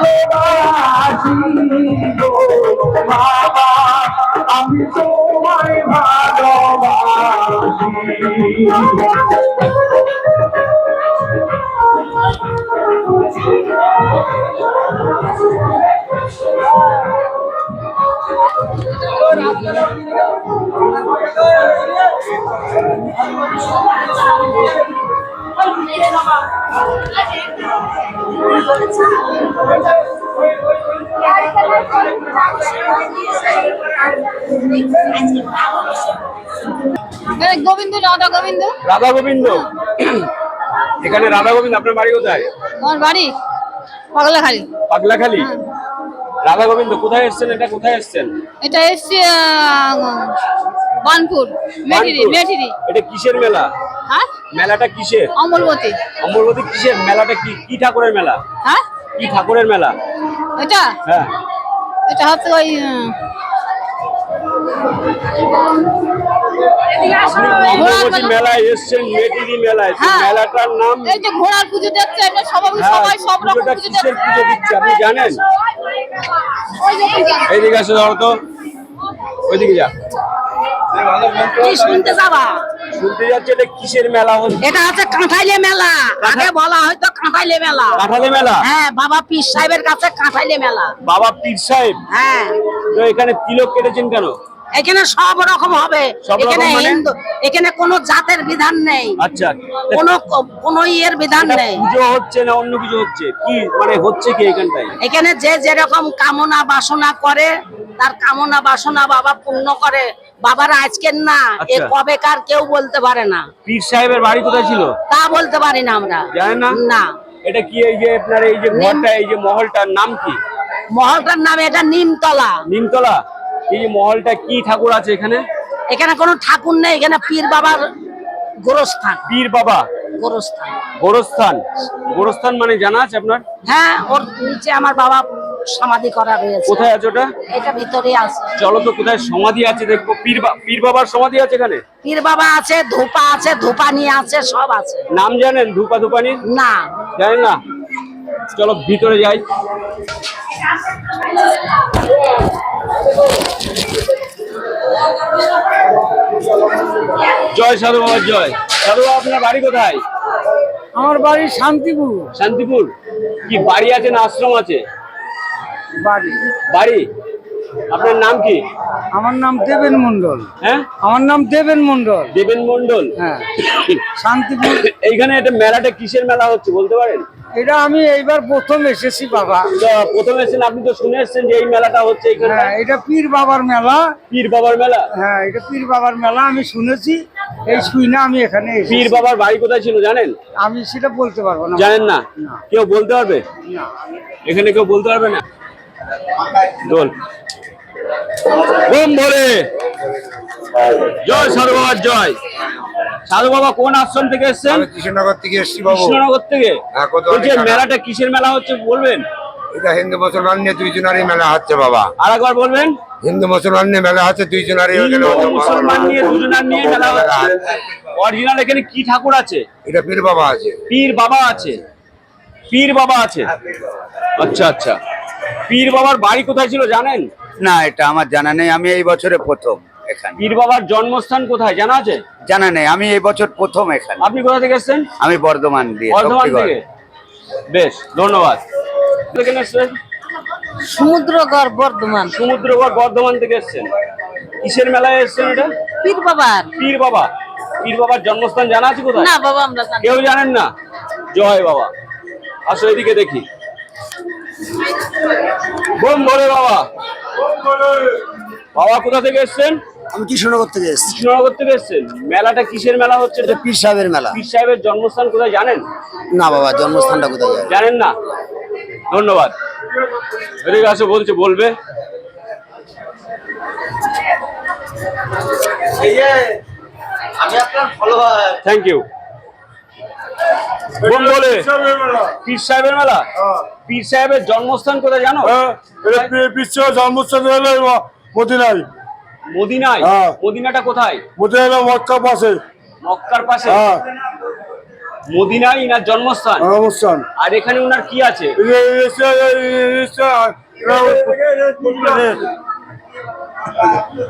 ভালোবাসি। গো বাবা আমি তোমায় ভালোবাসি এ, গোবিন্দ রাধা গোবিন্দ। রাধা গোবিন্দ। এখানে রাধা গোবিন্দ আপনার বাড়ি কোথায়? আমার বাড়ি পাগলাখালি। পাগলাখালি? রাধা গোবিন্দ কোথায় এসছেন? এটা কোথায় এসছেন? এটা এসছি বানপুর বার্নপুর। মেঠিরি এটা কিসের মেলা? হ্যাঁ? মেলাটা কিসের? অমলবতী। অমরবতী কিসের? মেলাটা কি? কি ঠাকুরের মেলা? হ্যাঁ? কি ঠাকুরের মেলা? এটা? হ্যাঁ। এটা হচ্ছে ওই মেলায় এসছেন মেটিরি মেলায়। হ্যাঁ। মেলাটার নাম? এই যে ঘোড়ার পুজো দেখছে এটা সবাই হ্যাঁ, সবাই সব রকম পুজো দিচ্ছে। আপনি জানেন? এইদিকে আসো ধরো তো। ওইদিকে যা। কি শুনতে যাবা? শুনতে যাচ্ছে এটা কিসের মেলা হচ্ছে এটা হচ্ছে কাঁঠাইলে মেলা। আগে বলা হয়তো কাঁঠাইলে মেলা। কাঁঠালে মেলা? হ্যাঁ বাবা পীর সাহেবের কাছে কাঁঠাইলে মেলা। বাবা পীর সাহেব? হ্যাঁ। তো এখানে তিলক কেটেছেন কেন? এখানে সব রকম হবে। এখানে মানে? হিন্দু এখানে কোনো জাতের বিধান নেই। আচ্ছা। কোনো কোনো ইয়ের বিধান নেই। পুজো হচ্ছে না অন্য কিছু হচ্ছে? কি মানে হচ্ছে কি এখানটায়? এখানে যে যেরকম কামনা বাসনা করে তার কামনা বাসনা বাবা পূর্ণ করে। বাবার আজকের না এ আচ্ছা। কবেকার কেউ বলতে পারে না। পীর সাহেবের বাড়ি কোথায় ছিল? তা বলতে পারি না আমরা। জানেন না? না। এটা কি এই যে আপনার এই যে ঘরটা এই যে মহলটার নাম কি? মহলটার নাম এটা নিমতলা। নিমতলা। এই মহলটা কি ঠাকুর আছে এখানে? এখানে কোনো ঠাকুর নেই এখানে পীর বাবার গোরস্থান। পীর বাবা? গোরস্থান। গোরস্থান। গোরস্থান মানে জানা আছে আপনার? হ্যাঁ ওর নিচে আমার বাবা সমাধি করা রয়েছে। কোথায় আছে ওটা? এটা ভিতরে আছে। চলো তো কোথায় সমাধি আছে দেখব। পীর পীর বাবার সমাধি আছে এখানে? পীর বাবা আছে ধূপা আছে ধূপানি আছে সব আছে। নাম জানেন? ধূপা ধূপানির না। জানেন না? চলো ভিতরে যাই। জয় সাধু বাবা জয়। সাধু বাবা আপনার বাড়ি কোথায়? আমার বাড়ি শান্তিপুর। শান্তিপুর। কি বাড়ি আছে না আশ্রম আছে? বাড়ি। বাড়ি? আপনার নাম কি? আমার নাম দেবেন মন্ডল হ্যাঁ? আমার নাম দেবেন মন্ডল দেবেন মন্ডল হ্যাঁ। শান্তিপুর এইখানে এটা মেলাটা কিসের মেলা হচ্ছে বলতে পারেন? এটা আমি এইবার প্রথম এসেছি বাবা। প্রথম এসেছেন আপনি তো শুনে এসেছেন যে এই মেলাটা হচ্ছে এখানে হ্যাঁ এটা পীর বাবার মেলা। পীর বাবার মেলা? হ্যাঁ এটা পীর বাবার মেলা আমি শুনেছি। এই শুই না আমি এখানে পীর বাবার বাড়ি কোথায় ছিল জানেন? আমি সেটা বলতে পারব না। জানেন না? না। কেউ বলতে পারবে? না। এখানে কেউ বলতে পারবে না? দোল। ওম ভোলে জয় সাধু বাবার জয়। সাধু বাবা কোন আশ্রম থেকে এসেছেন? কৃষ্ণনগর থেকে এসছি বাবু। কৃষ্ণনগর থেকে? হ্যাঁ, মেলাটা কিসের মেলা হচ্ছে বলবেন? এটা হিন্দু মুসলমান নিয়ে দুইজনারই মেলা হচ্ছে বাবা। আর একবার বলবেন? হিন্দু মুসলমান নিয়ে মেলা হচ্ছে দুইজনারই মুসলমান নিয়ে দুজনার নিয়ে মেলা হচ্ছে। অরিজিনাল এখানে কি ঠাকুর আছে? এটা পীর বাবা আছে। পীর বাবা আছে। পীর বাবা আছে। আচ্ছা আচ্ছা। পীর বাবার বাড়ি কোথায় ছিল জানেন? না এটা আমার জানা নেই। আমি এই বছরে প্রথম এখানে। পীর বাবার জন্মস্থান কোথায় জানা আছে? জানা নেই। আমি এই বছর প্রথম এখানে। আপনি কোথা থেকে এসেছেন? আমি বর্ধমান দিয়ে বর্ধমান থেকে। বেশ ধন্যবাদ। সমুদ্রগড় বর্ধমান। সমুদ্রগড় বর্ধমান থেকে এসেছেন। কিসের মেলায় এসেছেন এটা? পীর বাবার। পীর বাবা। পীর বাবার জন্মস্থান জানা আছে কোথায়? না বাবা আমরা কেউ জানেন না? জয় বাবা। আসো এদিকে দেখি। বোম বলে বাবা। বাবা কোথা থেকে এসেছেন? আমি কৃষ্ণনগর থেকে এসেছি। কৃষ্ণনগর থেকে এসেছেন। মেলাটা কিসের মেলা হচ্ছে? এটা পীর সাহেবের মেলা। পীর সাহেবের জন্মস্থান কোথায় জানেন? না বাবা জন্মস্থানটা কোথায় যায় জানেন না? ধন্যবাদ। এদিকে আসো বলছে বলবে। থ্যাংক ইউ বোম বলে পীর সাহেবের মেলা। পীর সাহেবের জন্মস্থান কোথায় জানো? বিশ্ব জন্মস্থান হলো মদিনায় মদিনায় হ্যাঁ। মদিনাটা কোথায়? মদিনা হলো মক্কা পাশে। মক্কার পাশে? হ্যাঁ। মদিনায় ইনার জন্মস্থান? অবস্থান আর এখানে উনার কি আছে?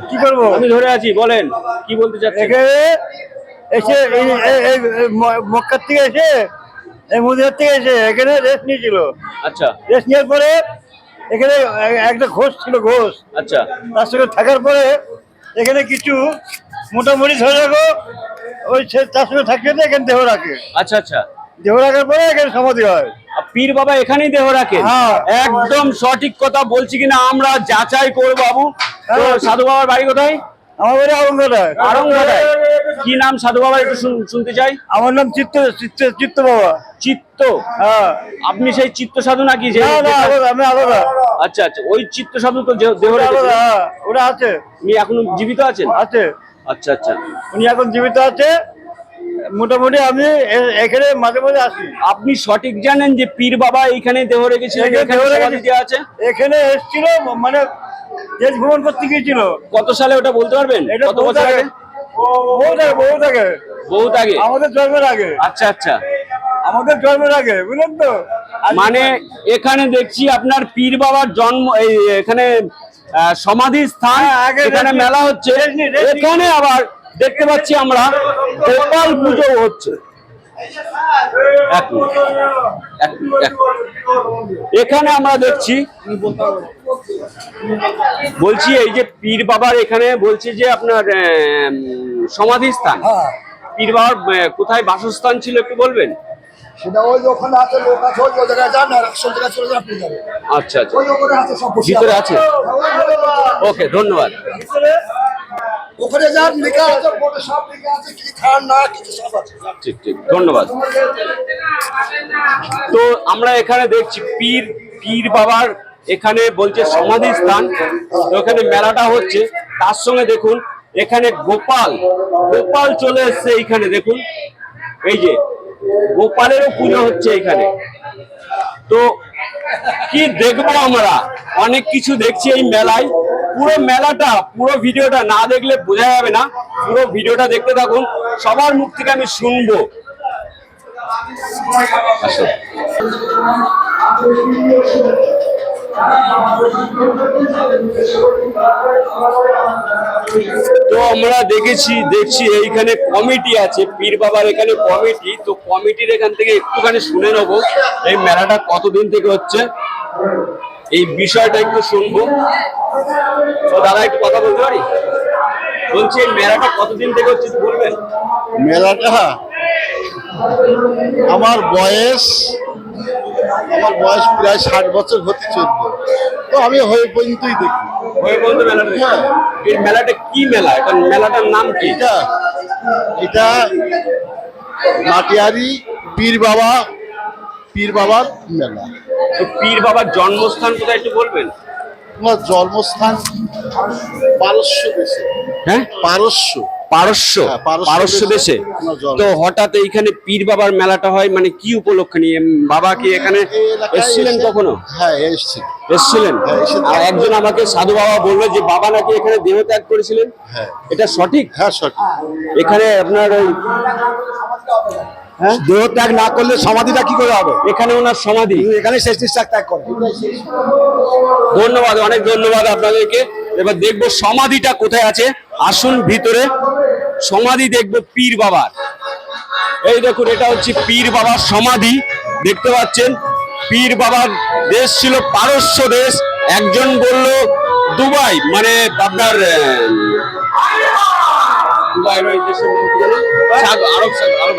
কি করব? আমি ধরে আছি বলেন কি বলতে চাচ্ছেন? এসে এই মক্কার থেকে এসে এই মদিনার থেকে এসে এখানে রেস্ট নিয়েছিল। আচ্ছা। রেস্ট নেওয়ার পরে এখানে একটা ঘোষ ছিল ঘোষ। আচ্ছা। তার সঙ্গে থাকার পরে এখানে কিছু মোটামুটি ধরে রাখো ওই তার সঙ্গে থাকতে তো এখানে দেহ রাখে। আচ্ছা আচ্ছা। দেহ রাখার পরে এখানে সমাধি হয়। আর পীর বাবা এখানেই দেহ রাখে? হ্যাঁ। একদম সঠিক কথা বলছি কিনা? আমরা যাচাই করব বাবু। হ্যাঁ। সাধু বাবার বাড়ি কোথায়? আমার বাড়ি আরঙ্গদায় কি নাম সাধু বাবা একটু শুনতে চাই? আমার নাম চিত্ত চিত্ত চিত্ত বাবা। চিত্ত? হ্যাঁ। আপনি সেই চিত্ত সাধু নাকি? যে আমি আলাদা। আচ্ছা আচ্ছা ওই চিত্ত সাধু তো। আলাদা হ্যাঁ আছে। উনি এখনও জীবিত আছেন? আছে। আচ্ছা আচ্ছা। উনি এখন জীবিত আছে। মোটামুটি আমি এখানে মাঝে মাঝে আসি। আপনি সঠিক জানেন যে পীর বাবা এইখানে দেহ রেখেছিলেন এখানে দেহ সমাধি রেখেছে। আছে? এখানে এসেছিল মানে দেশ ভ্রমণ করতে গিয়েছিল। কত সালে ওটা বলতে পারবেন? কত বছর আগে। বহুত আগে বহুত আগে। বহুত আগে? আমাদের জন্মের আগে। আচ্ছা আচ্ছা। আমাদের জন্মের আগে বুঝলেন তো? মানে এখানে দেখছি আপনার পীর বাবার জন্ম এই এখানে সমাধি স্থান হ্যাঁ, আগে এখানে মেলা হচ্ছে। এখানে আবার দেখতে পাচ্ছি আমরা গোপাল পুজো হচ্ছে। এক। এখানে আমরা দেখছি বলছি এই যে পীর বাবার এখানে বলছি যে আপনার আহ, সমাধি স্থান পীর বাবার কোথায় বাসস্থান ছিল একটু বলবেন? সেটা ওই ওখানে আছে লোক আছে ওই জায়গায় যান না রাষ্ট্র জায়গায় চলে যান আচ্ছা আচ্ছা। ওই ওখানে আছে সব ভিতরে আছে। ওকে ধন্যবাদ। ওখানে যান, লেখা সব আছে, কি খান না কিছু সব আছে। ঠিক ঠিক, ধন্যবাদ। তো আমরা এখানে দেখছি পীর পীর বাবার এখানে বলছে সমাধি স্থান তো এখানে মেলাটা হচ্ছে। তার সঙ্গে দেখুন, এখানে গোপাল গোপাল চলে এসছে এইখানে, দেখুন। এই যে, গোপালেরও পুজো হচ্ছে এখানে তো কি দেখব আমরা? অনেক কিছু দেখছি এই মেলায়। পুরো মেলাটা, পুরো ভিডিওটা না দেখলে বোঝা যাবে না। পুরো ভিডিওটা দেখতে থাকুন। সবার মুখ থেকে আমি শুনব। তো আমরা দেখেছি, দেখছি এইখানে কমিটি আছে, পীর বাবার এখানে কমিটি। তো কমিটির এখান থেকে একটুখানি শুনে নেব এই মেলাটা কতদিন থেকে হচ্ছে। এই বিষয়টা একটু শুনব। তো দাদা একটু কথা বলতে পারি? বলছি এই মেলাটা কতদিন থেকে হচ্ছে বলবেন? মেলাটা আমার বয়স আমার বয়স প্রায় ষাট বছর হতে চলবে। তো আমি হয়ে পর্যন্তই দেখি। হয়ে বলতে মেলাটা হ্যাঁ। এই মেলাটা কি মেলা? এটা মেলাটার নাম কি? এটা এটা মাটিয়ারি পীর বাবা পীর বাবার মেলা। তো পীর বাবার জন্মস্থান কোথায় একটু বলবেন? তোমার জন্মস্থান পারস্য দেশে। হ্যাঁ? পারস্য। পারস্য? হ্যাঁ, পারস্য দেশে। তো হঠাৎ এইখানে পীর বাবার মেলাটা হয় মানে কি উপলক্ষে নিয়ে? বাবা কি এখানে এসেছিলেন কখনো? হ্যাঁ এসছি এসেছিলেন? হ্যাঁ, আর একজন আমাকে সাধু বাবা বলল যে বাবা নাকি এখানে দেহ ত্যাগ করেছিলেন? হ্যাঁ। এটা সঠিক? হ্যাঁ সঠিক। এখানে আপনার ওই দেহ ত্যাগ না করলে সমাধিটা কি করে হবে? এখানে ওনার সমাধি। এখানে শেষ নিঃশ্বাস ত্যাগ করে। ধন্যবাদ অনেক ধন্যবাদ আপনাদেরকে। এবার দেখব সমাধিটা কোথায় আছে। আসুন ভিতরে। সমাধি দেখব পীর বাবার। এই দেখুন এটা হচ্ছে পীর বাবার সমাধি। দেখতে পাচ্ছেন পীর বাবার দেশ ছিল পারস্য দেশ। একজন বলল দুবাই মানে আপনার আরব আরব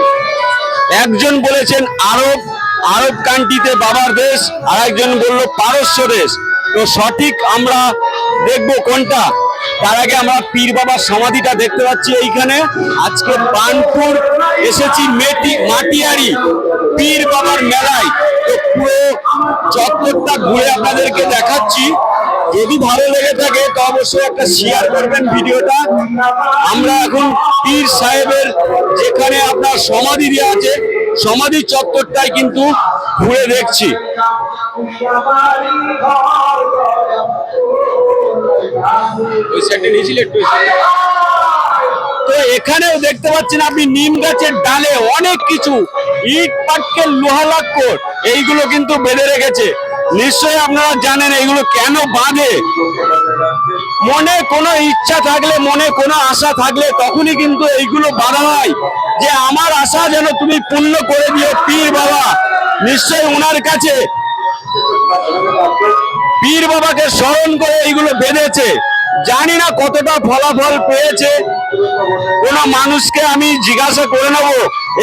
একজন বলেছেন আরব আরব কান্ট্রিতে বাবার দেশ আর একজন বলল পারস্য দেশ। তো সঠিক আমরা দেখব কোনটা। তার আগে আমরা পীর বাবার সমাধিটা দেখতে পাচ্ছি এইখানে। আজকে বানপুর এসেছি মেটি মাটিয়ারি পীর বাবার মেলায়। তো পুরো চত্বরটা ঘুরে আপনাদেরকে দেখাচ্ছি। যদি ভালো লেগে থাকে তো অবশ্যই একটা শেয়ার করবেন ভিডিওটা। আমরা এখন পীর সাহেবের যেখানে আপনার সমাধি দেওয়া আছে সমাধি চত্বরটাই কিন্তু ঘুরে দেখছি। ওই সাইডে নিয়েছিল একটু ওই side এ। তো এখানেও দেখতে পাচ্ছেন আপনি নিম গাছের ডালে অনেক কিছু ইট পাটকেল লোহা লাক্কর এইগুলো কিন্তু বেঁধে রেখেছে। নিশ্চয়ই আপনারা জানেন এইগুলো কেন বাঁধে? মনে কোনো ইচ্ছা থাকলে, মনে কোনো আশা থাকলে তখনই কিন্তু এইগুলো বাধা হয় যে আমার আশা যেন তুমি পূর্ণ করে দিও পীর বাবা। নিশ্চয়ই ওনার কাছে পীর বাবাকে স্মরণ করে এইগুলো বেঁধেছে। জানি না কতটা ফলাফল পেয়েছে। কোন মানুষকে আমি জিজ্ঞাসা করে নেব,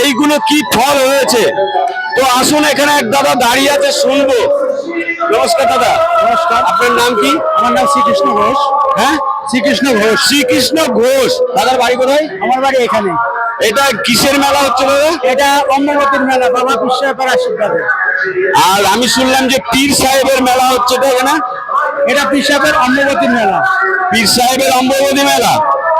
এইগুলো কি ফল হয়েছে? তো আসুন এখানে এক দাদা দাঁড়িয়ে আছে, শুনব। নমস্কার দাদা। নমস্কার। আপনার নাম কি? আমার নাম শ্রীকৃষ্ণ ঘোষ। হ্যাঁ? শ্রীকৃষ্ণ ঘোষ। শ্রীকৃষ্ণ ঘোষ। দাদার বাড়ি কোথায়? আমার বাড়ি এখানে। এটা কিসের মেলা হচ্ছে দাদা? এটা অম্ববতীর মেলা বাবা বিশ্বকর আশীর্বাদে। আর আমি শুনলাম যে পীর সাহেবের মেলা হচ্ছে তো এখানে। এটা পিসাবের অম্ববতীর মেলা। পীর সাহেবের অম্ববতী মেলা।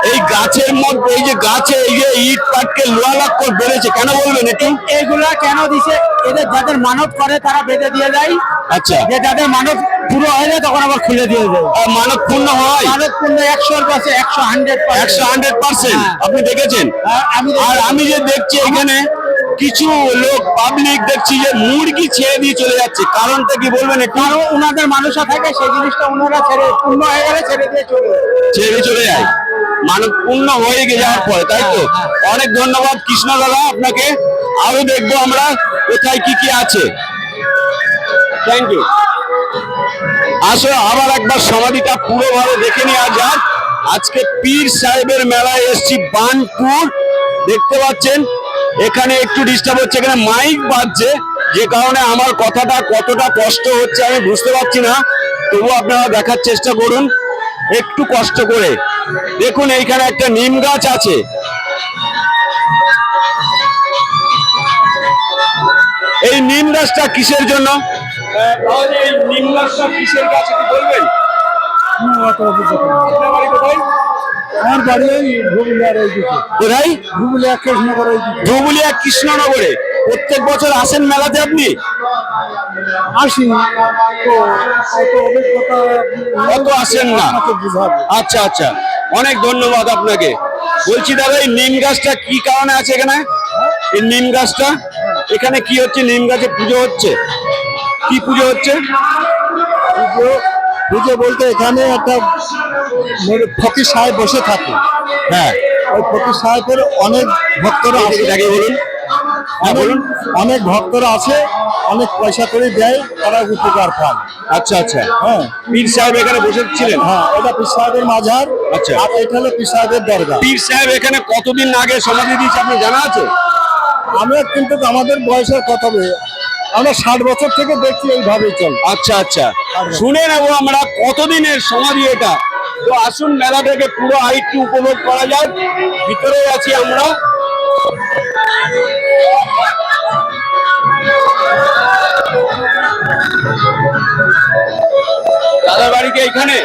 এই গাছের মধ্যে এই যে গাছে এই যে ইট পাটকে লোহা লাক্কর বেড়েছে কেন বলবেন একটু? এইগুলা কেন দিছে? এদের যাদের মানব করে তারা বেঁধে দিয়ে যায়। আচ্ছা। যে যাদের মানত পুরো হয়ে যায় তখন আবার খুলে দিয়ে যায়। মানব পূর্ণ হয়? মানত পূর্ণ একশোর পাশে একশো হান্ড্রেড একশো হান্ড্রেড পার্সেন্ট হ্যাঁ। আপনি দেখেছেন? আমি আর আমি যে দেখছি এখানে কিছু লোক পাবলিক দেখছি যে মুরগি ছেড়ে দিয়ে চলে যাচ্ছে। কারণটা কি বলবেন কারণ ওনাদের মানুষরা থাকে সেই জিনিসটা ওনারা ছেড়ে পূর্ণ হয়ে গেলে ছেড়ে দিয়ে চলে যায়। ছেড়ে চলে যায়। মানব পূর্ণ হয়ে গিয়ে যাওয়ার পরে তাই তো? অনেক ধন্যবাদ কৃষ্ণ দাদা আপনাকে। আরও দেখব আমরা কোথায় কি কি আছে। থ্যাংক ইউ আসলে আবার একবার সমাধিটা পুরোভাবে দেখে নেওয়া যাক। আজকে পীর সাহেবের মেলায় এসছি বানপুর। দেখতে পাচ্ছেন এখানে একটু ডিস্টার্ব হচ্ছে এখানে মাইক বাজছে। যে কারণে আমার কথাটা কতটা কষ্ট হচ্ছে আমি বুঝতে পারছি না। তবু আপনারা দেখার চেষ্টা করুন। একটু কষ্ট করে। দেখুন এইখানে একটা নিম গাছ আছে। এই নিম গাছটা কিসের জন্য? এই নিম গাছটা কিসের গাছ একটু বলবেন আমার বাড়ি ধুবুলিয়া কৃষ্ণনগরে। প্রত্যেক বছর আসেন মেলাতে আপনি? আসি। অত আসেন না। আচ্ছা আচ্ছা। অনেক ধন্যবাদ আপনাকে। বলছি দাদা এই নিম গাছটা কি কারণে আছে এখানে? এই নিম গাছটা? এখানে কি হচ্ছে? নিম গাছে পুজো হচ্ছে? কি পুজো হচ্ছে? পুজো বলতে এখানে একটা ফকির সাহেব বসে থাকে। হ্যাঁ। ওই ফকির সাহেবের অনেক ভক্তরা এটাকে বলুন। অনেক- ভক্তরা আছে অনেক পয়সা করে দেয় তারা উপকার পায়। আচ্ছা আচ্ছা। হ্যাঁ। পীর সাহেব এখানে বসেছিলেন হ্যাঁ এটা পীর সাহেবের মাঝার আচ্ছা। আর এটা হলো পীর সাহেবের দরগা পীর সাহেব এখানে কতদিন আগে সমাধি দিয়েছে আপনি জানা আছে? আমরা কিন্তু আমাদের বয়সের কথা বলে আমরা ষাট বছর থেকে দেখছি এইভাবেই চল। আচ্ছা আচ্ছা। শুনে নেব আমরা কতদিনের সমাধি এটা। তো আসুন মেলা থেকে পুরো আরেকটু উপভোগ করা যাক। ভিতরে আছি আমরা। দাদার বাড়ি কি এখানে।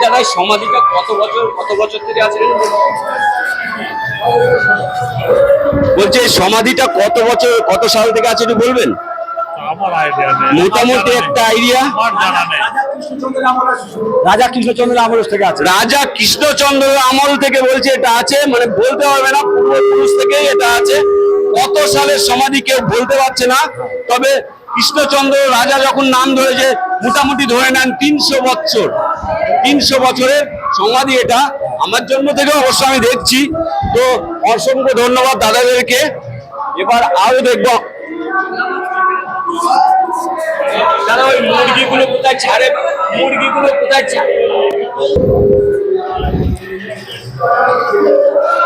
দাদা সমাধিটা কত বছর কত বছর থেকে আছে? বলছে সমাধিটা কত বছর কত সাল থেকে আছে একটু বলবেন? মোটামুটি একটা আইডিয়া রাজা কৃষ্ণচন্দ্র আমল থেকে আছে। রাজা কৃষ্ণচন্দ্র আমল থেকে বলছে এটা আছে মানে বলতে পারবে না পূর্বপুরুষ থেকেই এটা আছে। কত সালের সমাধি কেউ বলতে পারছে না তবে কৃষ্ণচন্দ্র রাজা যখন নাম ধরেছে মোটামুটি ধরে নেন তিনশো বছর তিনশো বছরের সমাধি এটা। আমার জন্ম থেকে অবশ্য আমি দেখছি। তো অসংখ্য ধন্যবাদ দাদাদেরকে। এবার আরও দেখব দাদা ওই কোথায় ছাড়ে? কোথায় ছাড়ে?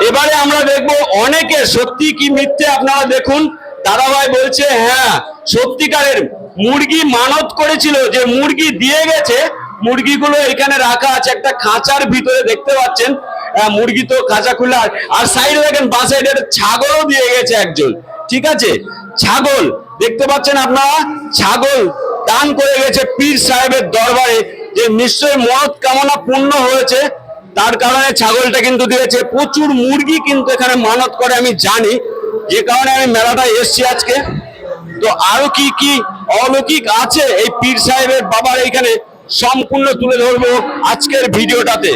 এবারে আমরা দেখব অনেকে সত্যি কি মিথ্যে আপনারা দেখুন। দাদাভাই বলছে হ্যাঁ সত্যিকারের মুরগি মানত করেছিল যে মুরগি দিয়ে গেছে মুরগিগুলো এখানে রাখা আছে একটা খাঁচার ভিতরে দেখতে পাচ্ছেন। আহ, মুরগি তো খাঁচা খুলে। আর- সাইডে দেখেন বা সাইডে ছাগলও দিয়ে গেছে একজন। ঠিক আছে? ছাগল দেখতে পাচ্ছেন আপনারা ছাগল দান করে গেছে পীর সাহেবের দরবারে যে নিশ্চয়ই মহৎ কামনা পূর্ণ হয়েছে তার কারণে ছাগলটা কিন্তু দিয়েছে প্রচুর মুরগি কিন্তু এখানে মানত করে আমি জানি যে কারণে আমি মেলাটায় এসেছি আজকে তো আরও কি কি অলৌকিক আছে এই পীর সাহেবের বাবার এইখানে সম্পূর্ণ তুলে ধরবো আজকের ভিডিওটাতে